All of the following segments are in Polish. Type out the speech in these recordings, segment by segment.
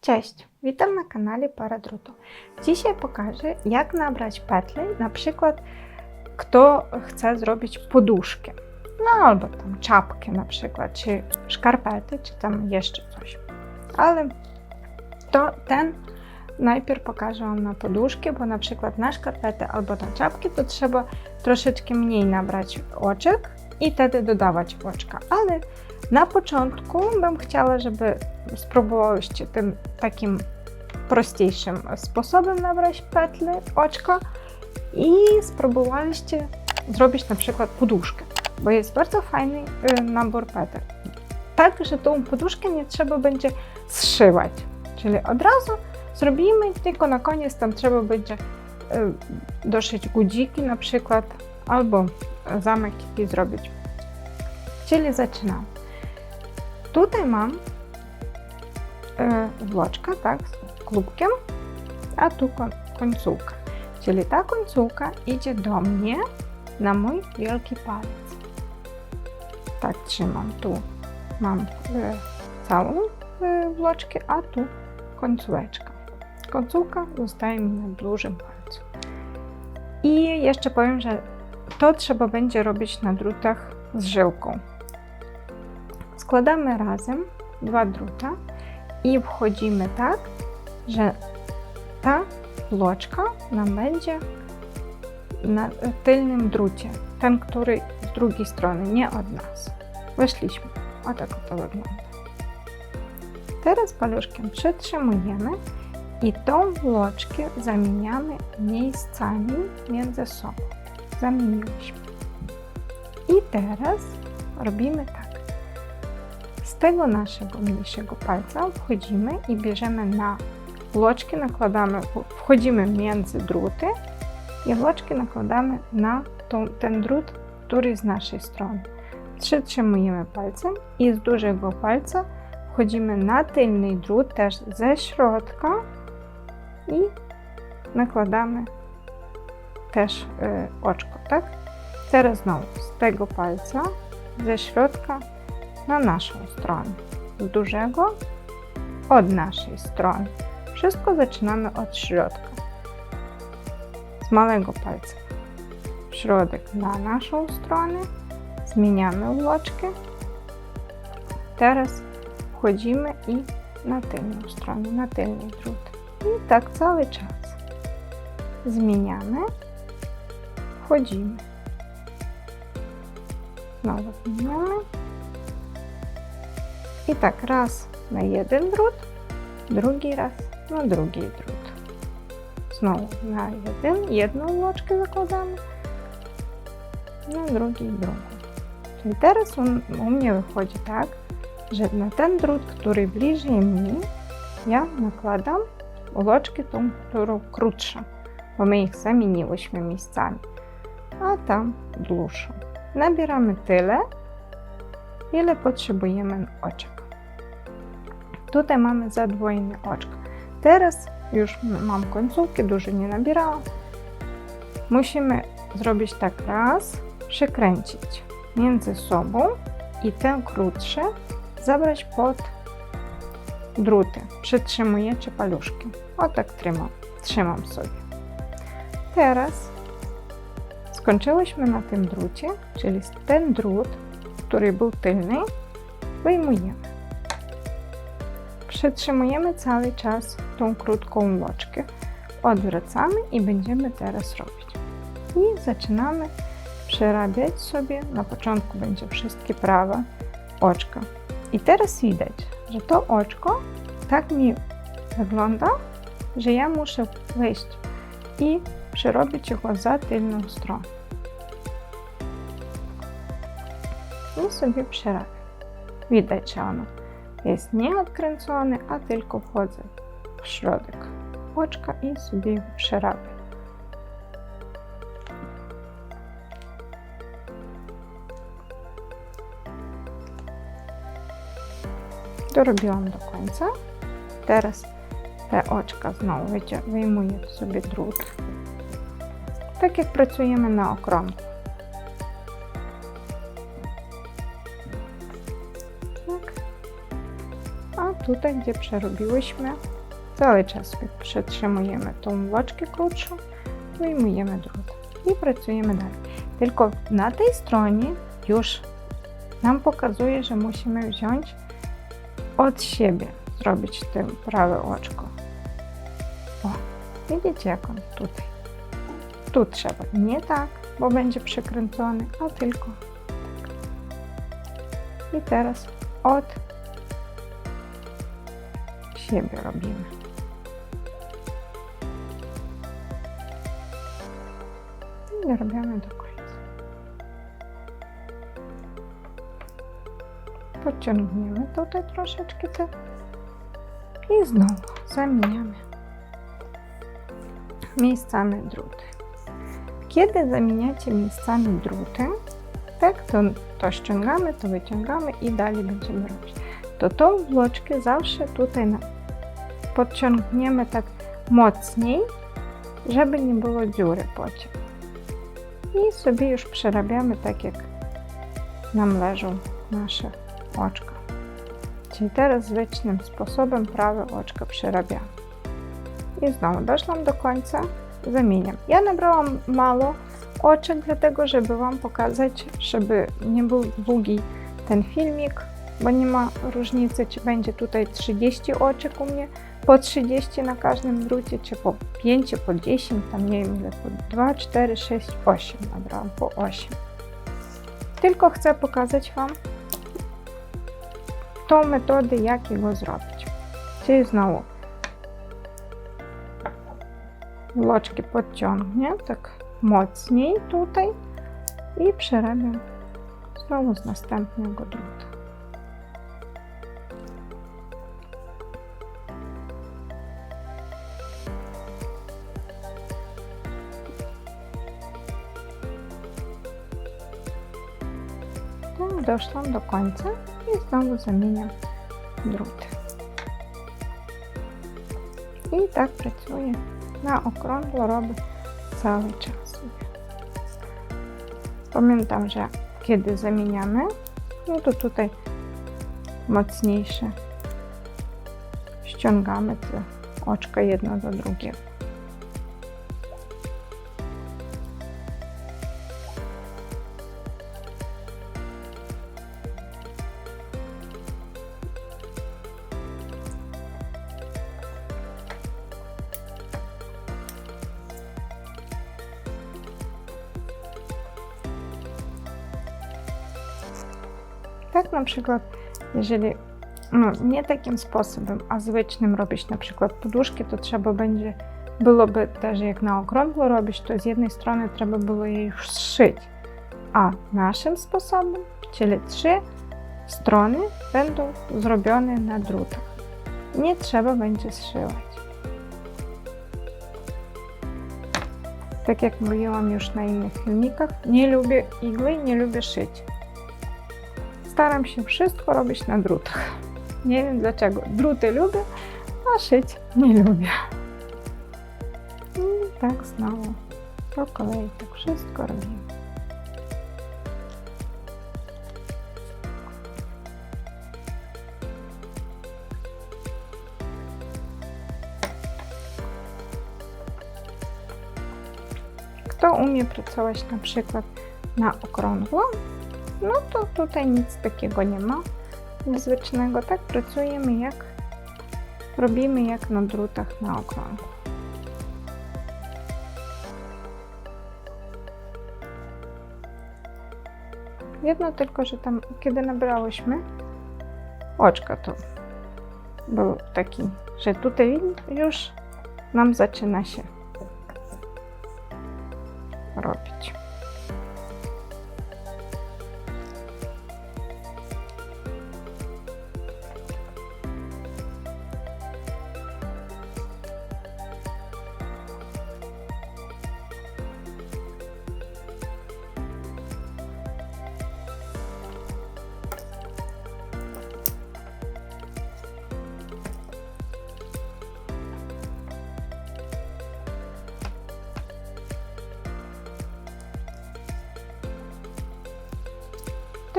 Cześć, witam na kanale Paradrutu. Dzisiaj pokażę, jak nabrać petli, na przykład kto chce zrobić poduszkę, no albo tam czapkę na przykład, czy szkarpety, czy tam jeszcze coś. Ale to ten najpierw pokażę Wam na poduszkę, bo na przykład na szkarpety albo na czapki to trzeba troszeczkę mniej nabrać oczek i wtedy dodawać oczka, ale na początku bym chciała, żeby spróbowałyście tym takim prostejszym sposobem nabrać petle, oczko i spróbowaliście zrobić na przykład poduszkę, bo jest bardzo fajny y, nabór petel. Tak, że tą poduszkę nie trzeba będzie zszywać, czyli od razu zrobimy, tylko na koniec tam trzeba będzie y, doszyć gudziki na przykład, albo zamek jakiś zrobić. Czyli zaczynamy. Tutaj mam e, włoczka, tak, z klubkiem, a tu koń, końcówka. Czyli ta końcówka idzie do mnie na mój wielki palec. Tak trzymam. Tu mam e, całą e, włoczkę, a tu końcóweczka. Końcówka zostaje mi na dużym palcu. I jeszcze powiem, że to trzeba będzie robić na drutach z żyłką. Składamy razem dwa druta i wchodzimy tak, że ta bloczka nam będzie na tylnym drucie, ten, który z drugiej strony, nie od nas. Weszliśmy. O tak to wygląda. Teraz paluszkiem przytrzymujemy i tą bloczkę zamieniamy miejscami między sobą. Zamieniliśmy. I teraz robimy tak. Z tego naszego mniejszego palca wchodzimy i bierzemy na włoczki, nakładamy, wchodzimy między druty i włoczki nakładamy na tą, ten drut, który z naszej strony. Przytrzymujemy palcem i z dużego palca wchodzimy na tylny drut też ze środka i nakładamy też y, oczko, tak? Teraz znowu z tego palca ze środka na naszą stronę. Z dużego od naszej strony. Wszystko zaczynamy od środka. Z małego palca. Środek na naszą stronę. Zmieniamy włoczkę. Teraz wchodzimy i na tylną stronę, na tylny drut. I tak cały czas. Zmieniamy. Wchodzimy. Znowu zmieniamy. I tak raz na jeden drut, drugi raz na drugi drut. Znowu na jeden, jedną łoczkę zakładamy, na drugi drugą. Czyli teraz on, u mnie wychodzi tak, że na ten drut, który bliżej mi, ja nakładam łoczkę tą, którą krótszą, bo my ich zamieniłyśmy miejscami, a tam dłuższą. Nabieramy tyle, ile potrzebujemy oczek. Tutaj mamy zadwojone oczko. Teraz już mam końcówki, dużo nie nabierałam. Musimy zrobić tak raz, przekręcić między sobą i ten krótszy zabrać pod druty. Przytrzymujecie paluszki. O tak trzymam, trzymam sobie. Teraz skończyłyśmy na tym drucie, czyli ten drut, który był tylny, wyjmujemy. Przytrzymujemy cały czas tą krótką łoczkę. Odwracamy i będziemy teraz robić. I zaczynamy przerabiać sobie. Na początku będzie wszystkie prawe oczka. I teraz widać, że to oczko tak mi wygląda, że ja muszę wejść i przerobić go za tylną stronę. I sobie przerabiam. Widać, że ono jest nieodkręcony, a tylko wchodzę w środek oczka i sobie go przerabiam. Dorobiłam do końca. Teraz te oczka znowu wyjmuję sobie drut. Tak jak pracujemy na okrągło. Tutaj, gdzie przerobiłyśmy, cały czas przytrzymujemy tą włoczkę krótszą, wyjmujemy drut i pracujemy dalej. Tylko na tej stronie już nam pokazuje, że musimy wziąć od siebie, zrobić tym prawe oczko. O, widzicie jak on tutaj. Tu trzeba nie tak, bo będzie przykręcony, a tylko tak. I teraz od siebie robimy. I robimy do końca. Podciągniemy tutaj troszeczkę te i znowu zamieniamy miejscami druty. Kiedy zamieniacie miejscami druty, tak, to, to ściągamy, to wyciągamy i dalej będziemy robić. To tą wloczkę zawsze tutaj na, podciągniemy tak mocniej, żeby nie było dziury potem. I sobie już przerabiamy tak, jak nam leżą nasze oczka. Czyli teraz zwyczajnym sposobem prawe oczko przerabiamy. I znowu doszłam do końca, zamieniam. Ja nabrałam mało oczek, dlatego żeby Wam pokazać, żeby nie był długi ten filmik, bo nie ma różnicy, czy będzie tutaj 30 oczek u mnie, po 30 na każdym drucie, czy po 5, po 10, tam nie wiem ile, po 2, 4, 6, 8, dobra, po 8. Tylko chcę pokazać Wam tą metodę, jak jego zrobić. Czyli znowu loczki podciągnie, tak mocniej tutaj i przerabiam znowu z następnego drutu. Doszłam do końca i znowu zamieniam druty. I tak pracuję na okrągło robię cały czas. Pamiętam, że kiedy zamieniamy, no to tutaj mocniejsze ściągamy te oczka jedno do drugiego. Tak na przykład, jeżeli no, nie takim sposobem, a zwyczajnym robić na przykład poduszki, to trzeba będzie, byłoby też jak na okrągło robić, to z jednej strony trzeba było je już zszyć. A naszym sposobem, czyli trzy strony będą zrobione na drutach. Nie trzeba będzie zszywać. Tak jak mówiłam już na innych filmikach, nie lubię igły, nie lubię szyć staram się wszystko robić na drutach. Nie wiem dlaczego. Druty lubię, a szyć nie lubię. I tak znowu po kolei tak wszystko robimy. Kto umie pracować na przykład na okrągło, no to tutaj nic takiego nie ma niezwyczajnego. Tak pracujemy jak robimy jak na drutach na okrągło. Jedno tylko, że tam kiedy nabrałyśmy oczka to był taki, że tutaj już nam zaczyna się robić.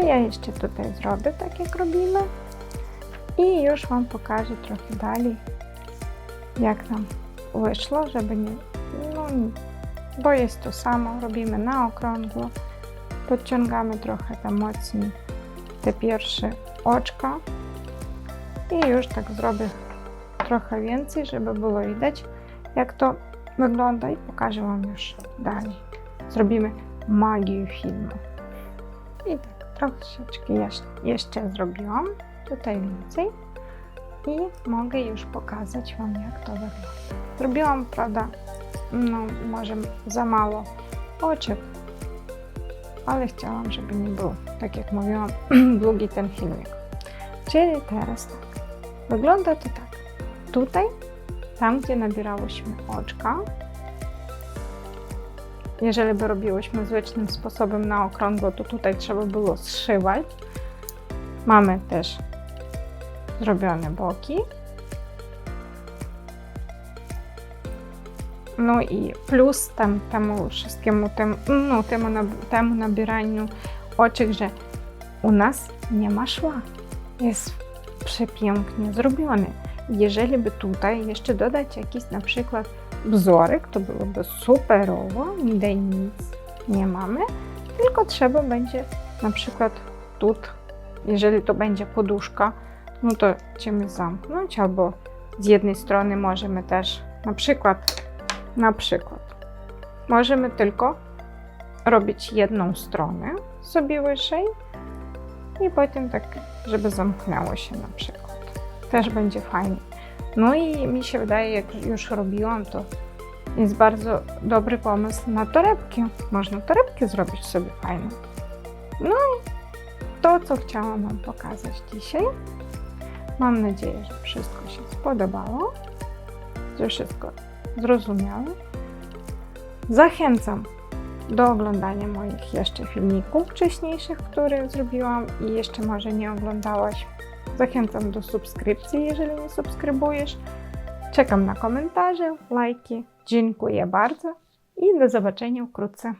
To ja jeszcze tutaj zrobię tak jak robimy. I już Wam pokażę trochę dalej, jak nam wyszło, żeby nie, no, bo jest to samo, robimy na okrągło, podciągamy trochę tam mocniej te pierwsze oczka. I już tak zrobię trochę więcej, żeby było widać, jak to wygląda. I pokażę Wam już dalej. Zrobimy magię filmu. I tak troszeczkę jeszcze, zrobiłam, tutaj więcej i mogę już pokazać Wam, jak to wygląda. Zrobiłam, prawda, no może za mało oczek, ale chciałam, żeby nie było, tak jak mówiłam, długi ten filmik. Czyli teraz tak. Wygląda to tak. Tutaj, tam gdzie nabierałyśmy oczka, jeżeli by robiłyśmy zwyczajnym sposobem na okrągło, to tutaj trzeba było zszywać. Mamy też zrobione boki. No i plus tam, temu wszystkiemu, tem, no, temu, temu nabieraniu oczek, że u nas nie ma szła. Jest przepięknie zrobiony. Jeżeli by tutaj jeszcze dodać jakiś na przykład wzorek, to byłoby superowo. Nigdy nic nie mamy, tylko trzeba będzie na przykład tu, jeżeli to będzie poduszka, no to chcemy zamknąć, albo z jednej strony możemy też na przykład, na przykład, możemy tylko robić jedną stronę sobie wyżej i potem tak, żeby zamknęło się na przykład. Też będzie fajnie. No i mi się wydaje, jak już robiłam, to jest bardzo dobry pomysł na torebki. Można torebki zrobić sobie fajne. No i to, co chciałam Wam pokazać dzisiaj. Mam nadzieję, że wszystko się spodobało, że wszystko zrozumiałe. Zachęcam do oglądania moich jeszcze filmików wcześniejszych, które zrobiłam i jeszcze może nie oglądałaś. Zachęcam do subskrypcji, jeżeli nie subskrybujesz. Czekam na komentarze, lajki. Dziękuję bardzo i do zobaczenia wkrótce.